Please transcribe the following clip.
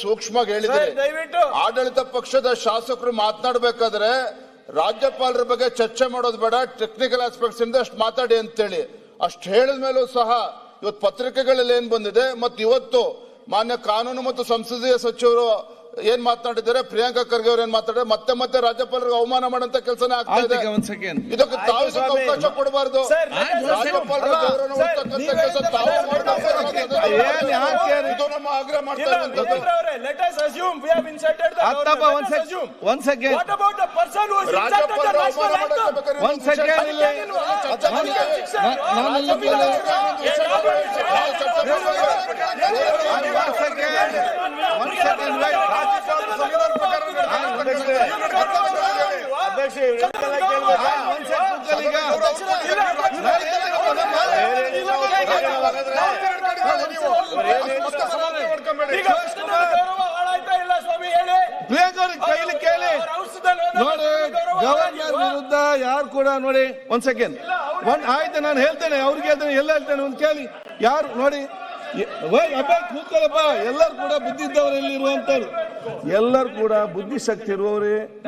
ಸೂಕ್ಷ್ಮವಾಗಿ ಹೇಳಿದ್ರೆ ಸರ್, ದಯವಿಟ್ಟು. ಆಡಳಿತ ಪಕ್ಷದ ಶಾಸಕರು ಮಾತನಾಡಬೇಕಾದ್ರೆ ರಾಜ್ಯಪಾಲರ ಬಗ್ಗೆ ಚರ್ಚೆ ಮಾಡೋದು ಬೇಡ ಟೆಕ್ನಿಕಲ್ ಆಸ್ಪೆಕ್ಟ್ಸ್ ಇಂದ ಅಷ್ಟು ಮಾತಾಡಿ ಅಂತೇಳಿ. ಅಷ್ಟು ಹೇಳಿದ ಮೇಲೂ ಸಹ ಇವತ್ತು ಪತ್ರಿಕೆಗಳಲ್ಲಿ ಏನ್ ಬಂದಿದೆ ಮತ್ತು ಇವತ್ತು ಮಾನ್ಯ ಕಾನೂನು ಮತ್ತು ಸಂಸದೀಯ ಸಚಿವರು ಏನ್ ಮಾತನಾಡಿದ್ದಾರೆ ಪ್ರಿಯಾಂಕಾ ಖರ್ಗೆ ಅವರು ಏನ್ ಮಾತಾಡಿದ್ರೆ ಮತ್ತೆ ಮತ್ತೆ ರಾಜ್ಯಪಾಲರಿಗೆ ಅವಮಾನ ಮಾಡಂತ ಕೆಲಸನೇ ಆಗ್ತಾ ಇದೆ. ಆಯ್ತು ಒಂದ್ ಸೆಕೆಂಡ್ ಇದಕ್ಕೆ ತಾವು ಅವಕಾಶ ಕೊಡಬಾರ್ದು. ಸರ್, ರಾಜ್ಯಪಾಲರ ಗೌರವ ಕೆಲಸ ತಾವು ಹೇಳ್ತಾ ಮಾಡಬೇಕಾಗಿದೆ. ಏನ್ ಯಾಕೆ? ಇದು ನಮ್ಮ ಆಗ್ರಹ ಮಾಡ್ತಾ ಇಲ್ಲ, ಇರುವಂತದ್ದು ದೇವೇಂದ್ರ ಅವರೇ, let us assume we have insulted the ಆತಪ್ಪ government. ಒಂದ್ Let us ಸೆಕ್ assume. ಒಂದ್ second What about the person who has insulted the ರಾಜ್ಯಪಾಲರು national ಅವಮಾನ anthem? ಮಾಡಬೇಕಾದ್ರೆ ಒಂದ್ ಸೆಕೆಂಡ್ ಇನ್ನೊಂದು ಇಲ್ಲಿ ಅದೇನಿಲ್ವಾ? ಚರ್ಚೆ ಮಾಡಿ. ಅದಕ್ಕೆ ಶಿಕ್ಷೆ ಅಲ್ವಾ? ನಾನು ಇಲ್ಲಿ ಸಂವಿಧಾನ ಕೇಳಿ- ಅಲ್ವಾ? ಏ, ನಾವು ಹೇಳ್ತೀವಿ. ನಾವು ಚರ್ಚೆ ಮಾಡಿ. ಒಂದ್ ಸೆಕೆಂಡ್ ಒಂದ್ ಸೆಕೆಂಡ್ ಅಧ್ಯಕ್ಷ, ಕೈಲಿ ಕೇಳಿ. ನೋಡಿ ಗವರ್ನರ್ ವಿರುದ್ಧ ಯಾರು ಕೂಡ ನೋಡಿ ಒಂದ್ ಸೆಕೆಂಡ್ ಒಂದ್ ಆಯ್ತು ನಾನು ಹೇಳ್ತೇನೆ ಅವ್ರಿಗೆ ಹೇಳ್ತೇನೆ ಎಲ್ಲ ಹೇಳ್ತೇನೆ ಒಂದ್ ಕೇಳಿ. ಯಾರು ನೋಡಿ ಅಬ್ಬ ಕೂತ್ಕೊಳ್ಳಪ್ಪ. ಎಲ್ಲರೂ ಕೂಡ ಬುದ್ಧಿ ಇದ್ದವರು ಇಲ್ಲಿ ಇರುವಂತವ್ರು. ಎಲ್ಲರೂ ಕೂಡ ಬುದ್ಧಿಶಕ್ತಿ ಇರುವವರೇ.